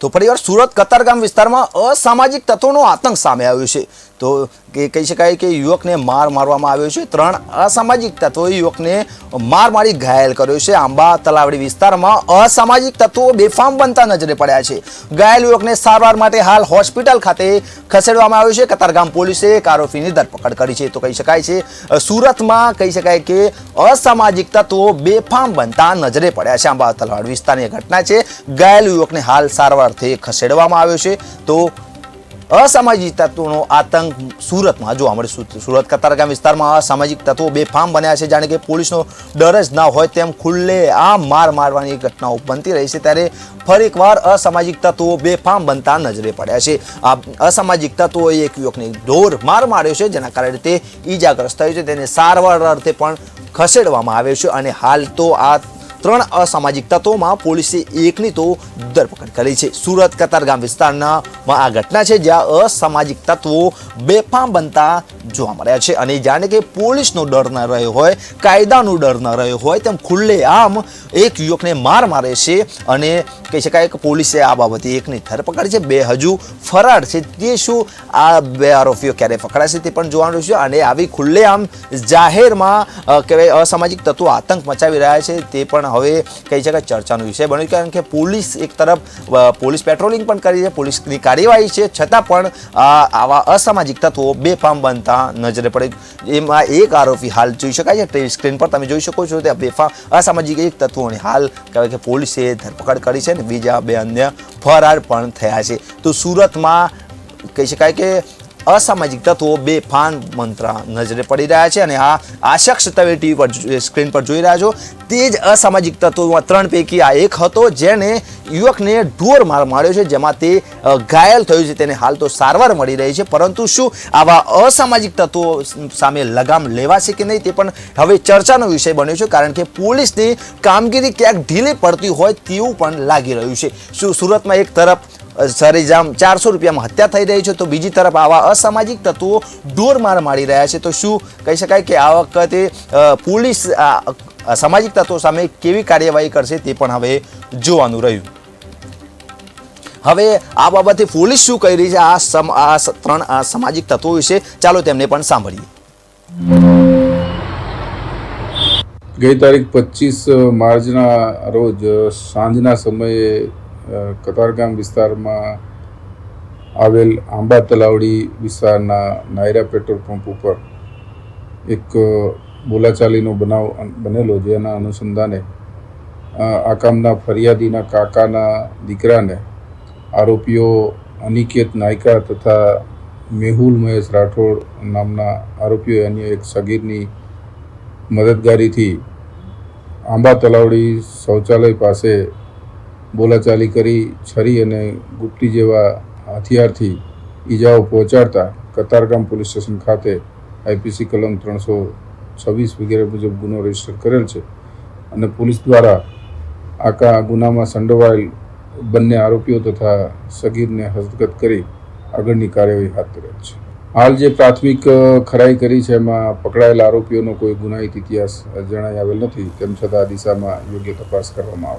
તો ફરીવાર સુરત કતારગામ વિસ્તારમાં અસામાજિક તત્વોનો આતંક સામે આવ્યો છે. તો કે કહી શકાય કે યુવકને માર મારવામાં આવ્યો છે. ત્રણ અસામાજિક તત્વોએ યુવકને માર મારી ઘાયલ કર્યો છે. આંબા તલાવડી વિસ્તારમાં અસામાજિક તત્વો બેફામ બનતા નજરે પડ્યા છે. ઘાયલ યુવકને સારવાર માટે હાલ હોસ્પિટલ ખાતે ખસેડવામાં આવ્યો છે. કતારગામ પોલીસે એક આરોપીની ધરપકડ કરી છે. તો કહી શકાય છે, સુરતમાં કહી શકાય કે અસામાજિક તત્વો બેફામ બનતા નજરે પડ્યા છે. આંબા તલાવડી વિસ્તારની ઘટના છે. ઘાયલ યુવકને હાલ સારવારથી ખસેડવામાં આવ્યો છે. તો અસામાજિક તત્વોનો આતંક સુરતમાં જોવા મળે સુરત કતારગામ વિસ્તારમાં અસામાજિક તત્વો બેફામ બન્યા છે, જાણે કે પોલીસનો ડર જ ના હોય તેમ ખુલ્લે આમ માર મારવાની ઘટનાઓ બનતી રહી છે, ત્યારે ફરી એકવાર અસામાજિક તત્વો બેફામ બનતા નજરે પડ્યા છે. આ અસામાજિક તત્વોએ એક યુવકને ઢોર માર માર્યો છે, જેના કારણે તે ઈજાગ્રસ્ત થયો છે, તેને સારવાર અર્થે પણ ખસેડવામાં આવ્યો છે અને હાલ તો આ ત્રણ અસામાજિક તત્વોમાં પોલીસે એકની તો ધરપકડ કરી છે. સુરત કતારગામ વિસ્તારના આ ઘટના છે, જ્યાં અસામાજિક તત્વો બેફામ બનતા જોવા મળ્યા છે અને જાણે કે પોલીસનો ડર ન રહ્યો હોય, કાયદાનો ડર ન રહ્યો હોય, તેમ ખુલ્લેઆમ એક યુવકને માર મારે છે અને કહી શકાય કે પોલીસે આ બાબતે એકની ધરપકડ છે. બે હજુ ફરાર છે, તે શું આ બે આરોપીઓ ક્યારે પકડાશે તે પણ જોવાનું છે અને આવી ખુલ્લેઆમ જાહેરમાં કહેવાય અસામાજિક તત્વો આતંક મચાવી રહ્યા છે તે પણ હવે કહી શકાય ચર્ચાનો વિષય બન્યો કારણ કે પોલીસ એક તરફ પોલીસ પેટ્રોલિંગ પણ કરી છે, પોલીસની કાર્યવાહી છે, છતાં પણ આવા અસામાજિક તત્વો બેફામ બનતા નજરે પડે. એમાં એક આરોપી હાલ જોઈ શકાય છે સ્ક્રીન પર તમે જોઈ શકો છો ત્યાં બેફામ અસામાજિક એક તત્વોની હાલ કહેવાય કે પોલીસે ધરપકડ કરી છે ને બીજા બે અન્ય ફરાર પણ થયા છે. તો સુરતમાં કહી શકાય કે અસામાજિક તત્વો બેફાન મંત્ર નજરે પડી રહ્યા છે અને આ આ શખ્સ તમે ટીવી પર સ્ક્રીન પર જોઈ રહ્યા છો. તે જ અસામાજિક તત્વોમાં ત્રણ પૈકી આ એક હતો જેને યુવકને ઢોર માર માર્યો છે, જેમાં તે ઘાયલ થયું છે. તેને હાલ તો સારવાર મળી રહી છે. પરંતુ શું આવા અસામાજિક તત્વો સામે લગામ લેવાશે કે નહીં તે પણ હવે ચર્ચાનો વિષય બન્યો છે, કારણ કે પોલીસની કામગીરી ક્યાંક ઢીલી પડતી હોય તેવું પણ લાગી રહ્યું છે. શું સુરતમાં એક તરફ સરેજામ ચારસો રૂપિયામાં હત્યા થઈ રહી છે. તો બીજી તરફ આવા અસામાજિક તત્વો ઢોર માર રહ્યા છે. તો શું કહી શકાય કે આ વખતે પોલીસ સામાજિક તત્વો સામે કેવી કાર્યવાહી કરશે તે પણ હવે જોવાનું રહ્યું. હવે આ બાબતે પોલીસ શું કહી રહી છે? આ સમ, આ ત્રણ આ સામાજિક તત્વો વિશે ચાલો તેમને પણ સાંભળીએ. ગઈ તારીખ પચીસ માર્ચના રોજ સાંજના સમયે કતારગામ વિસ્તારમાં આવેલ આંબા તલાવડી વિસ્તારના નાયરા પેટ્રોલ પંપ ઉપર એક બોલાચાલીનો બનાવ બનેલો જેના અનુસંધાને આ કામના ફરિયાદીના કાકાના દીકરાને આરોપીઓ અનિકેત નાયકા તથા મેહુલ મહેશ રાઠોડ નામના આરોપીઓ અન્ય એક સગીરની મદદગારીથી આંબા તલાવડી શૌચાલય પાસે બોલાચાલી કરી છરી અને ગુપ્તી જેવા હથિયારથી ઈજાઓ પહોંચાડતા કતારગામ પોલીસ સ્ટેશન ખાતે આઈપીસી કલમ ત્રણસો છવ્વીસ વગેરે મુજબ ગુનો રજિસ્ટર કરેલ છે અને પોલીસ દ્વારા આકા ગુનામાં સંડોવાયેલ બંને આરોપીઓ તથા સગીરને હસ્તગત કરી આગળની કાર્યવાહી હાથ ધરેલ છે. હાલ જે પ્રાથમિક ખરાઈ કરી છે એમાં પકડાયેલા આરોપીઓનો કોઈ ગુનાહિત ઇતિહાસ જણાઈ આવેલ નથી. તેમ છતાં આ દિશામાં યોગ્ય તપાસ કરવામાં આવશે.